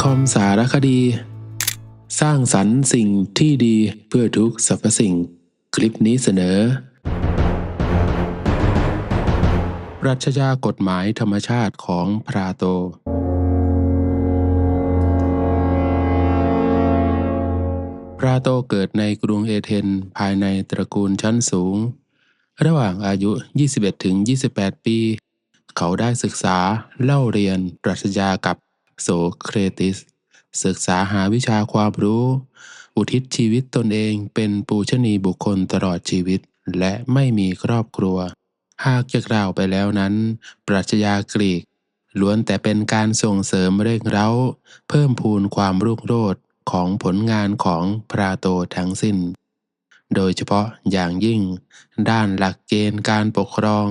คอมสารคดี สร้างสรรค์สิ่งที่ดีเพื่อทุกสรรพสิ่ง คลิปนี้เสนอ ปรัชญากฎหมายธรรมชาติของพราโต พราโตเกิดในกรุงเอเธนภายในตระกูลชั้นสูง ระหว่างอายุ 21-28 ปี เขาได้ศึกษาเล่าเรียนปรัชญากับ โสเครติส ศึกษาหาวิชาความรู้ อุทิศชีวิตตนเองเป็นปูชนีบุคคลตลอดชีวิตและไม่มีครอบครัว หากจะกล่าวไปแล้วนั้น ปรัชญากรีก ล้วนแต่เป็นการส่งเสริมเร่งเร้า เพิ่มพูนความรุ่งโรจน์ของผลงานของพราโตทั้งสิ้น โดยเฉพาะอย่างยิ่ง ด้านหลักเกณฑ์การปกครอง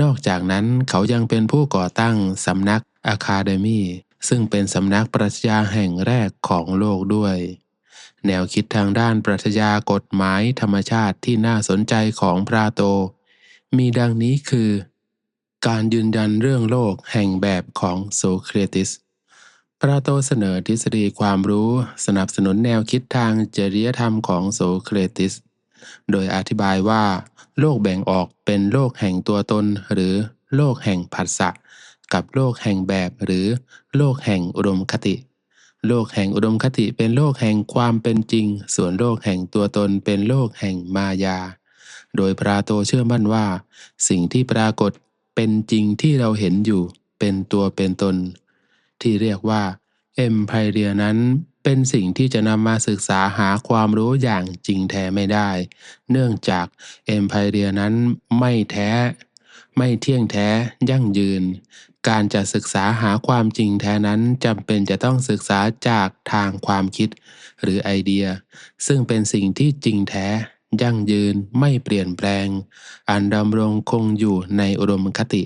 นอกจากนั้นเขายังเป็นผู้ก่อตั้งสำนักอะคาเดมี ซึ่งเป็นสำนักปรัชญาแห่งแรกของโลกด้วย แนวคิดทางด้านปรัชญากฎหมายธรรมชาติที่น่าสนใจของพราโต มีดังนี้คือ การยืนยันเรื่องโลกแห่งแบบของโซเครติสพราโตเสนอทฤษฎีความรู้สนับสนุนแนวคิดทางจริยธรรมของโซเครติส โดยอธิบายว่า โลกแบ่งออกเป็นโลกแห่งตัวตนหรือโลกแห่งผัสสะ กับโลกแห่งแบบหรือโลกแห่งอุดมคติ โลกแห่งอุดมคติเป็นโลกแห่งความเป็นจริง ส่วนโลกแห่งตัวตนเป็นโลกแห่งมายา โดยพราโตเชื่อมั่นว่า สิ่งที่ปรากฏเป็นจริงที่เราเห็นอยู่ เป็นตัวเป็นตน ที่เรียกว่าเอ็มไพเรียนั้นเป็นสิ่งที่จะนำมาศึกษาหาความรู้อย่างจริงแท้ไม่ได้ เนื่องจากเอ็มไพเรียนั้นไม่แท้ ไม่เที่ยงแท้ยั่งยืนการจะศึกษาหาความจริงแท้นั้นจำเป็นจะต้องศึกษาจากทางความคิด หรือไอเดีย ซึ่งเป็นสิ่งที่จริงแท้ ยั่งยืนไม่เปลี่ยนแปลง อันดำรงคงอยู่ในอุดมคติ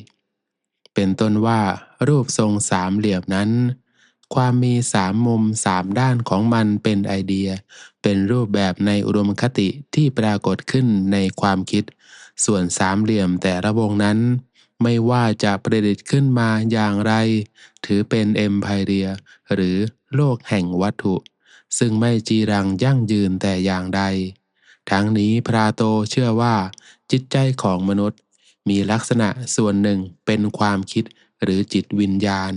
เป็นต้นว่า รูปทรงสามเหลี่ยมนั้น ความมีสามมุมสามด้านของมันเป็นไอเดีย เป็นรูปแบบในอุดมคติที่ปรากฏขึ้นในความคิด ส่วนสามเหลี่ยมแต่ละวงนั้น ไม่ว่าจะประดิษฐ์ขึ้นมาอย่างไร ถือเป็นเอ็มไพเรีย หรือโลกแห่งวัตถุ ซึ่งไม่จีรังยั่งยืนแต่อย่างใด ทั้งนี้พราโตเชื่อว่า จิตใจของมนุษย์ มีลักษณะส่วนหนึ่งเป็นความคิดหรือจิตวิญญาณ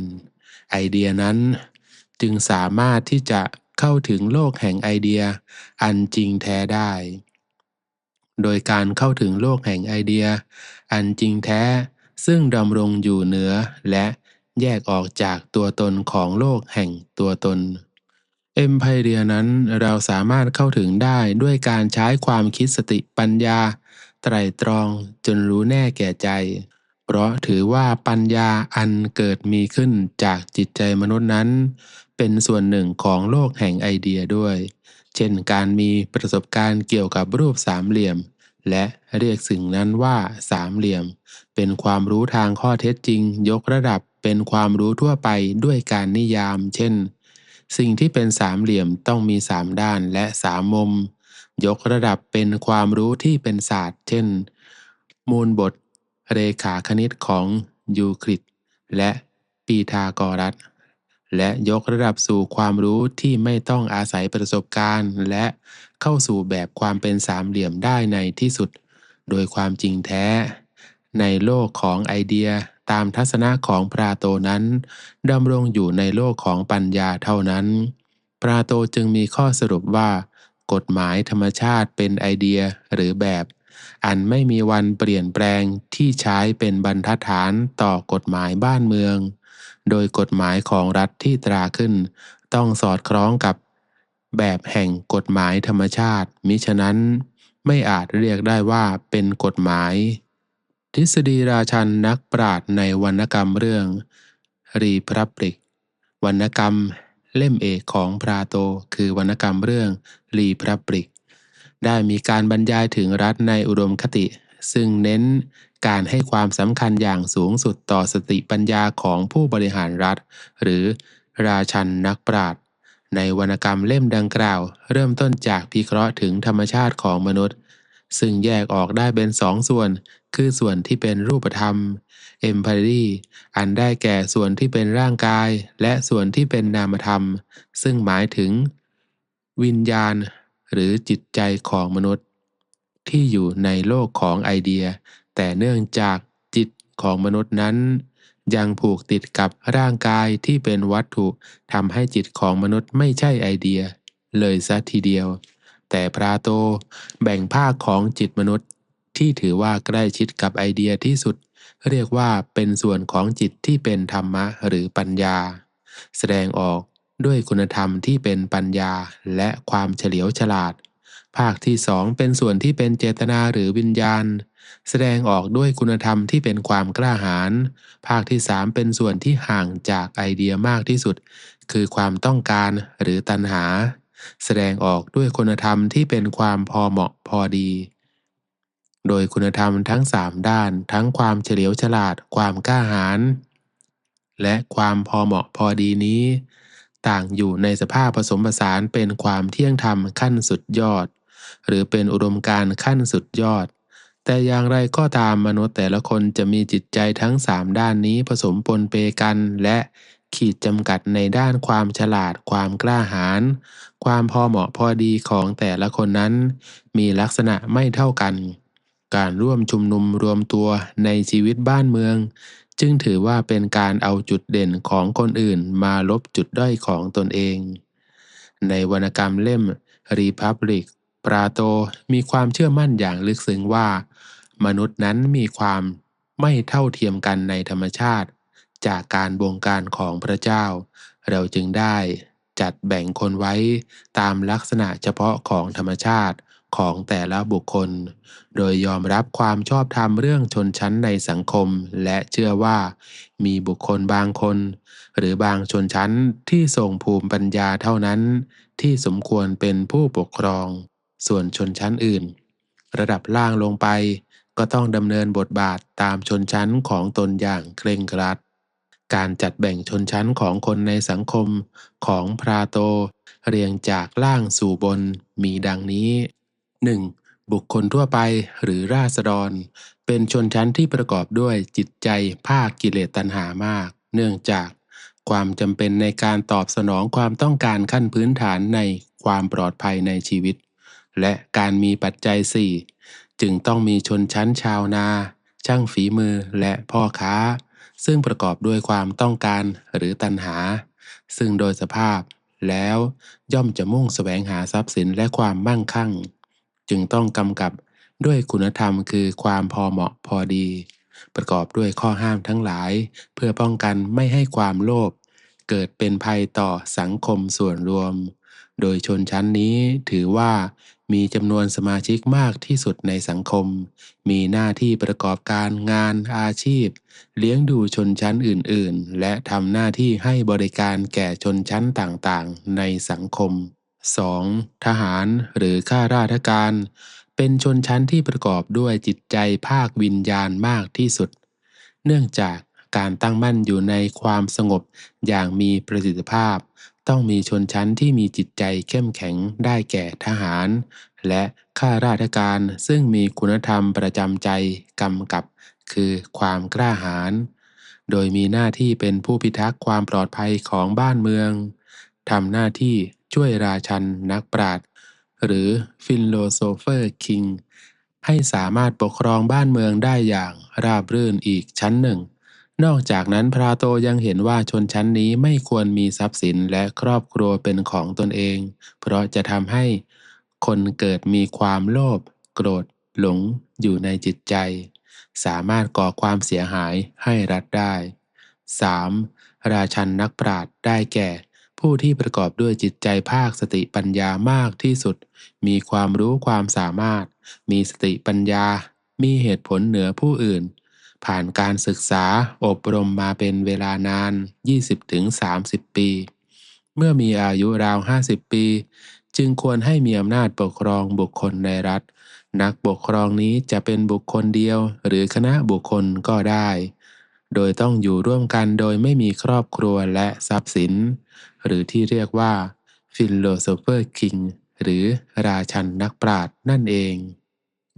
ไอเดียนั้น จึงสามารถที่จะเข้าถึงโลกแห่งไอเดีย อันจริงแท้ได้ โดยการเข้าถึงโลกแห่งไอเดีย อันจริงแท้ ซึ่งดำรงอยู่เหนือและแยกออกจากตัวตนของโลกแห่งตัวตน เอ็มไพเรียนั้นเราสามารถเข้าถึงได้ด้วยการใช้ความคิดสติปัญญา ไตรตรองจนรู้แน่แก่ใจ เพราะถือว่าปัญญาอันเกิดมีขึ้นจากจิตใจมนุษย์นั้น เป็นส่วนหนึ่งของโลกแห่งไอเดียด้วย เช่นการมีประสบการณ์เกี่ยวกับรูปสามเหลี่ยม และเรียกสิ่งนั้นว่าสามเหลี่ยม เป็นความรู้ทางข้อเท็จจริง ยกระดับเป็นความรู้ทั่วไปด้วยการนิยาม เช่น สิ่งที่เป็นสามเหลี่ยมต้องมีสามด้านและสามมุม ยกระดับเป็นความรู้ที่เป็นศาสตร์ เช่น มูลบท เรขาคณิตของยูคลิดและปีทากรัส และยกระดับสู่ความรู้ที่ไม่ต้องอาศัยประสบการณ์ และเข้าสู่แบบความเป็นสามเหลี่ยมได้ในที่สุด โดยความจริงแท้ ในโลกของไอเดียตามทัศนะของปราโตนั้นดำรงอยู่ในโลกของปัญญาเท่านั้นปราโตจึงมีข้อสรุปว่า กฎหมายธรรมชาติเป็นไอเดียหรือแบบ อันไม่มีวันเปลี่ยนแปลงที่ใช้เป็นบรรทัดฐานต่อกฎหมายบ้านเมือง โดยกฎหมายของรัฐที่ตราขึ้น ต้องสอดคล้องกับ แบบแห่งกฎหมายธรรมชาติ มิฉะนั้นไม่อาจเรียกได้ว่าเป็นกฎหมาย ทฤษฎีราชันนักปราชญ์ในวรรณกรรมเรื่อง รีพรับริก วรรณกรรมเล่มเอกของพราโตคือวรรณกรรมเรื่องรีพรับริก ได้มีการบรรยายถึงรัฐในอุดมคติ ซึ่งเน้นการให้ความสำคัญอย่างสูงสุดต่อสติปัญญาของผู้บริหารรัฐ หรือราชันนักปราชญ์ในวรรณกรรมเล่มดังกล่าว เริ่มต้นจากพิเคราะห์ถึงธรรมชาติของมนุษย์ ซึ่งแยกออกได้เป็นสองส่วน คือส่วนที่เป็นรูปธรรม empathy อันได้แก่ส่วนที่เป็นร่างกาย และส่วนที่เป็นนามธรรม ซึ่งหมายถึง วิญญาณ หรือจิตใจของมนุษย์ ที่อยู่ในโลกของไอเดีย แต่เนื่องจากจิตของมนุษย์นั้น ยังผูกติดกับร่างกายที่เป็นวัตถุทำให้จิตของมนุษย์ไม่ใช่ไอเดีย เลยซะทีเดียว แต่พราโตแบ่งภาคของจิตมนุษย์ ที่ถือว่าใกล้ชิดกับไอเดียที่สุด เรียกว่าเป็นส่วนของจิตที่เป็นธรรมะหรือปัญญา แสดงออกด้วยคุณธรรมที่เป็นปัญญาและความเฉลียวฉลาด ภาคที่สองเป็นส่วนที่เป็นเจตนาหรือวิญญาณ แสดงออกด้วยคุณธรรมที่เป็นความกล้าหาญ ภาคที่สามเป็นส่วนที่ห่างจากไอเดียมากที่สุด คือความต้องการหรือตัณหา แสดงออกด้วยคุณธรรมที่เป็นความพอเหมาะพอดี โดยคุณธรรมทั้งสามด้าน ทั้งความเฉลียวฉลาด ความกล้าหาญ และความพอเหมาะพอดีนี้ ต่างอยู่ในสภาพผสมผสานเป็นความเที่ยงธรรมขั้นสุดยอด หรือเป็นอุดมการขั้นสุดยอด แต่อย่างไรก็ตามมนุษย์แต่ละคนจะมีจิตใจทั้งสามด้านนี้ผสมปนเปกันและขีดจำกัดในด้านความฉลาดความกล้าหาญความพอเหมาะพอดีของแต่ละคนนั้น มีลักษณะไม่เท่ากัน การร่วมชุมนุมรวมตัวในชีวิตบ้านเมือง จึงถือว่าเป็นการเอาจุดเด่นของคนอื่นมาลบจุดด้อยของตนเอง ในวรรณกรรมเล่ม Republic ปราโตมีความเชื่อมั่นอย่างลึกซึ้งว่า มนุษย์นั้นมีความไม่เท่าเทียมกันในธรรมชาติ จากการบงการของพระเจ้า เราจึงได้จัดแบ่งคนไว้ตามลักษณะเฉพาะของธรรมชาติของแต่ละบุคคล โดยยอมรับความชอบธรรมเรื่องชนชั้นในสังคม และเชื่อว่า มีบุคคลบางคน หรือบางชนชั้นที่ทรงภูมิปัญญาเท่านั้น ที่สมควรเป็นผู้ปกครอง ส่วนชนชั้นอื่น ระดับล่างลงไปก็ต้องดำเนินบทบาทตามชนชั้นของตนอย่างเคร่งครัด การจัดแบ่งชนชั้นของคนในสังคมของพราโต เรียงจากล่างสู่บนมีดังนี้ 1. บุคคลทั่วไปหรือราษฎร เป็นชนชั้นที่ประกอบด้วยจิตใจภาคกิเลสตัณหามาก เนื่องจากความจำเป็นในการตอบสนองความต้องการขั้นพื้นฐานในความปลอดภัยในชีวิต และการมีปัจจัย4จึงต้องมีชนชั้นชาวนา ช่างฝีมือและพ่อค้า ซึ่งประกอบด้วยความต้องการหรือตัณหา ซึ่งโดยสภาพแล้วย่อมจะมุ่งแสวงหาทรัพย์สินและความมั่งคั่ง จึงต้องกำกับด้วยคุณธรรมคือความพอเหมาะพอดี ประกอบด้วยข้อห้ามทั้งหลาย เพื่อป้องกันไม่ให้ความโลภเกิดเป็นภัยต่อสังคมส่วนรวม โดยชนชั้นนี้ถือว่า มีจำนวนสมาชิกมากที่สุดในสังคม มีหน้าที่ประกอบการงานอาชีพ เลี้ยงดูชนชั้นอื่น ๆ และทำหน้าที่ให้บริการแก่ชนชั้นต่างๆ ในสังคม 2. ทหารหรือข้าราชการ เป็นชนชั้นที่ประกอบด้วยจิตใจภาควิญญาณมากที่สุด เนื่องจากการตั้งมั่นอยู่ในความสงบอย่างมีประสิทธิภาพ ต้องมีชนชั้นที่มีจิตใจเข้มแข็งได้แก่ทหาร และข้าราชการซึ่งมีคุณธรรมประจำใจกำกับ คือความกล้าหาญโดยมีหน้าที่เป็นผู้พิทักษ์ความปลอดภัยของบ้านเมืองทำหน้าที่ช่วยราชันนักปราชญ์หรือฟิโลโซเฟอร์คิงให้สามารถปกครองบ้านเมืองได้อย่างราบรื่นอีกชั้นหนึ่ง นอกจากนั้นพราโตยังเห็นว่าชนชั้นนี้ไม่ควรมีทรัพย์สินและครอบครัวเป็นของตนเอง เพราะจะทำให้คนเกิดมีความโลภโกรธ หลงอยู่ในจิตใจ สามารถก่อความเสียหายให้รัฐได้ 3. ราชันนักปราชญ์ได้แก่ ผู้ที่ประกอบด้วยจิตใจภาคสติปัญญามากที่สุด มีความรู้ความสามารถ มีสติปัญญา มีเหตุผลเหนือผู้อื่น ผ่านการศึกษาอบรมมาเป็นเวลานาน 20-30 ปี เมื่อมีอายุราว 50 ปี จึงควรให้มีอำนาจปกครองบุคคลในรัฐ นักปกครองนี้จะเป็นบุคคลเดียว หรือคณะบุคคลก็ได้ โดยต้องอยู่ร่วมกันโดยไม่มีครอบครัวและทรัพย์สิน หรือที่เรียกว่า Philosopher King หรือราชันนักปราชญ์นั่นเอง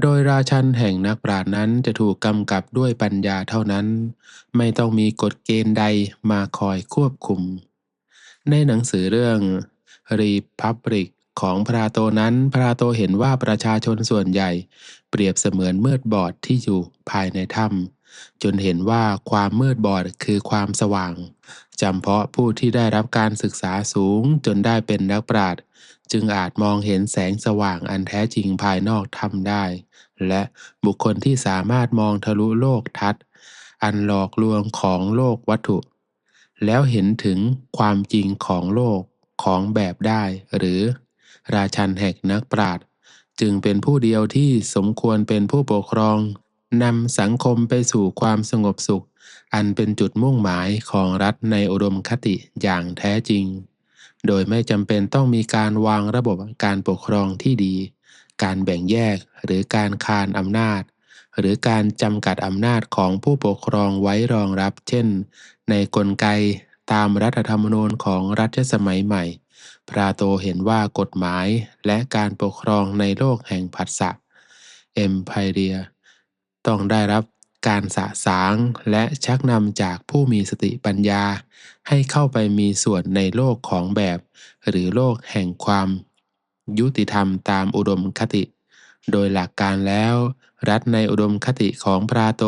โดยราชันแห่งนักปราชญ์นั้นจะถูกกำกับด้วยปัญญาเท่านั้น ไม่ต้องมีกฎเกณฑ์ใดมาคอยควบคุม ในหนังสือเรื่อง Republic ของพราโตนั้นพราโตเห็นว่าประชาชนส่วนใหญ่ เปรียบเสมือนมืดบอดที่อยู่ภายในถ้ำจนเห็นว่าความมืดบอดคือความสว่างจำเพาะผู้ที่ได้รับการศึกษาสูงจนได้เป็นนักปราชญ์ จึงอาจมองเห็นแสงสว่างอันแท้จริงภายนอกถ้ำได้ และบุคคลที่สามารถมองทะลุโลกทัศน์ อันหลอกลวงของโลกวัตถุ แล้วเห็นถึงความจริงของโลกของแบบได้ หรือ ราชันแห่งนักปราชญ์จึงเป็นผู้เดียวที่สมควรเป็นผู้ปกครองนำสังคมไปสู่ความสงบสุข อันเป็นจุดมุ่งหมายของรัฐในอุดมคติอย่างแท้จริง โดยไม่จำเป็นต้องมีการวางระบบการปกครองที่ดี การแบ่งแยกหรือการคานอำนาจ หรือการจำกัดอำนาจของผู้ปกครองไว้รองรับ เช่น ในกลไกตามรัฐธรรมนูญของรัชสมัยใหม่ พราโตเห็นว่ากฎหมายและการปกครองในโลกแห่งผัสสะเอ็มไพเรีย ต้องได้รับ การสะสางและชักนำจากผู้มีสติปัญญา ให้เข้าไปมีส่วนในโลกของแบบ หรือโลกแห่งความ ยุติธรรมตามอุดมคติ โดยหลักการแล้ว รัฐในอุดมคติของพราโต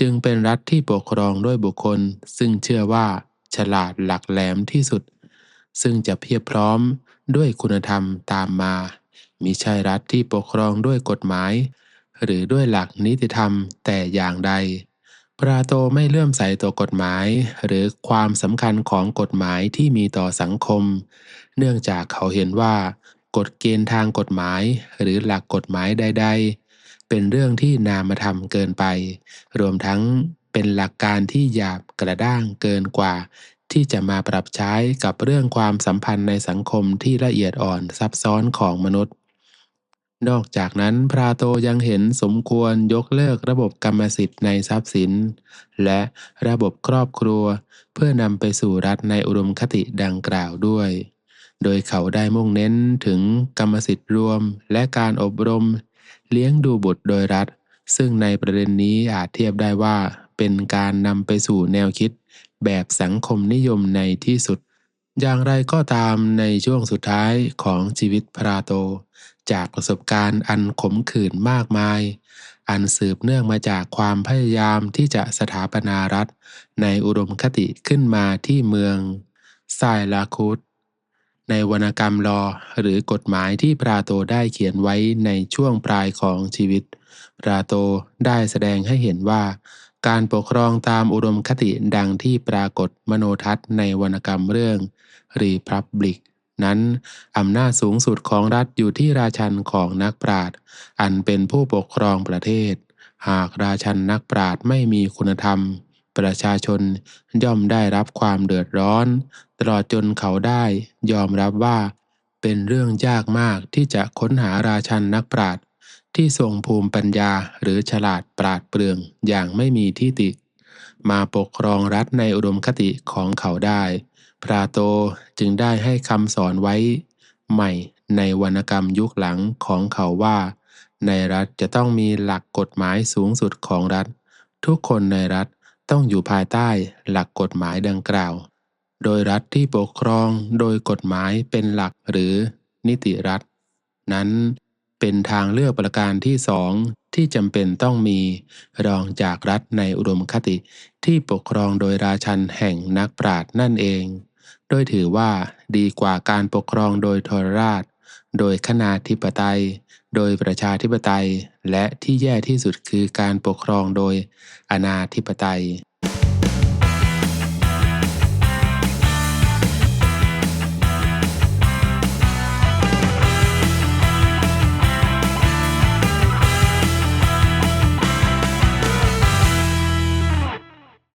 จึงเป็นรัฐที่ปกครองด้วยบุคคล ซึ่งเชื่อว่า ฉลาดหลักแหลมที่สุด ซึ่งจะเพียบพร้อมด้วยคุณธรรมตามมามิใช่รัฐที่ปกครองด้วยกฎหมาย หรือด้วยหลักนิติธรรมแต่อย่างใด พราโตไม่เลื่อมใสต่อกฎหมาย หรือความสำคัญของกฎหมายที่มีต่อสังคม เนื่องจากเขาเห็นว่า กฎเกณฑ์ทางกฎหมาย หรือหลักกฎหมายใด ๆ เป็นเรื่องที่นามธรรมเกินไป รวมทั้งเป็นหลักการที่หยาบกระด้างเกินกว่า ที่จะมาปรับใช้กับเรื่องความสัมพันธ์ในสังคมที่ละเอียดอ่อนซับซ้อนของมนุษย์ นอกจากนั้นพราโตยังเห็นสมควรยกเลิกระบบกรรมสิทธิ์ในทรัพย์สิน และระบบครอบครัว เพื่อนำไปสู่รัฐในอุดมคติดังกล่าวด้วย โดยเขาได้มุ่งเน้นถึงกรรมสิทธิ์รวม และการอบรม เลี้ยงดูบุตรโดยรัฐ ซึ่งในประเด็นนี้อาจเทียบได้ว่า เป็นการนำไปสู่แนวคิดแบบสังคมนิยมในที่สุด อย่างไรก็ตามในช่วงสุดท้ายของชีวิตพราโต จากประสบการณ์อันขมขื่นมากมาย อันสืบเนื่องมาจากความพยายามที่จะสถาปนารัฐ ในอุดมคติขึ้นมาที่เมืองไซลาคุตในวรรณกรรมลอหรือกฎหมายที่ปราโตได้เขียนไว้ในช่วงปลายของชีวิตปราโตได้แสดงให้เห็นว่า การปกครองตามอุดมคติดังที่ปรากฏมโนทัศน์ในวรรณกรรมเรื่อง รีพับลิกนั้นอำนาจสูงสุดของรัฐอยู่ที่ราชันของนักปราชญ์อันเป็นผู้ปกครองประเทศ หากราชันนักปราชญ์ไม่มีคุณธรรม ประชาชนย่อมได้รับความเดือดร้อน ตลอดจนเขาได้ยอมรับว่า เป็นเรื่องยากมากที่จะค้นหาราชันนักปราชญ์ที่ทรงภูมิปัญญาหรือฉลาดปราดเปรื่องอย่างไม่มีที่ติ มาปกครองรัฐในอุดมคติของเขาได้ พราโตจึงได้ให้คำสอนไว้ ใหม่ในวรรณกรรมยุคหลังของเขาว่า ในรัฐจะต้องมีหลักกฎหมายสูงสุดของรัฐ ทุกคนในรัฐต้องอยู่ภายใต้หลักกฎหมายดังกล่าว โดยรัฐที่ปกครองโดยกฎหมายเป็นหลักหรือนิติรัฐ นั้น เป็นทางเลือกประการที่สองที่จำเป็นต้องมีรองจากรัฐในอุดมคติที่ปกครองโดยราชันแห่งนักปราชญ์นั่นเอง โดยถือว่าดีกว่าการปกครองโดยทรราช โดยคณาธิปไตย โดยประชาธิปไตย และที่แย่ที่สุดคือการปกครองโดยอนาธิปไตย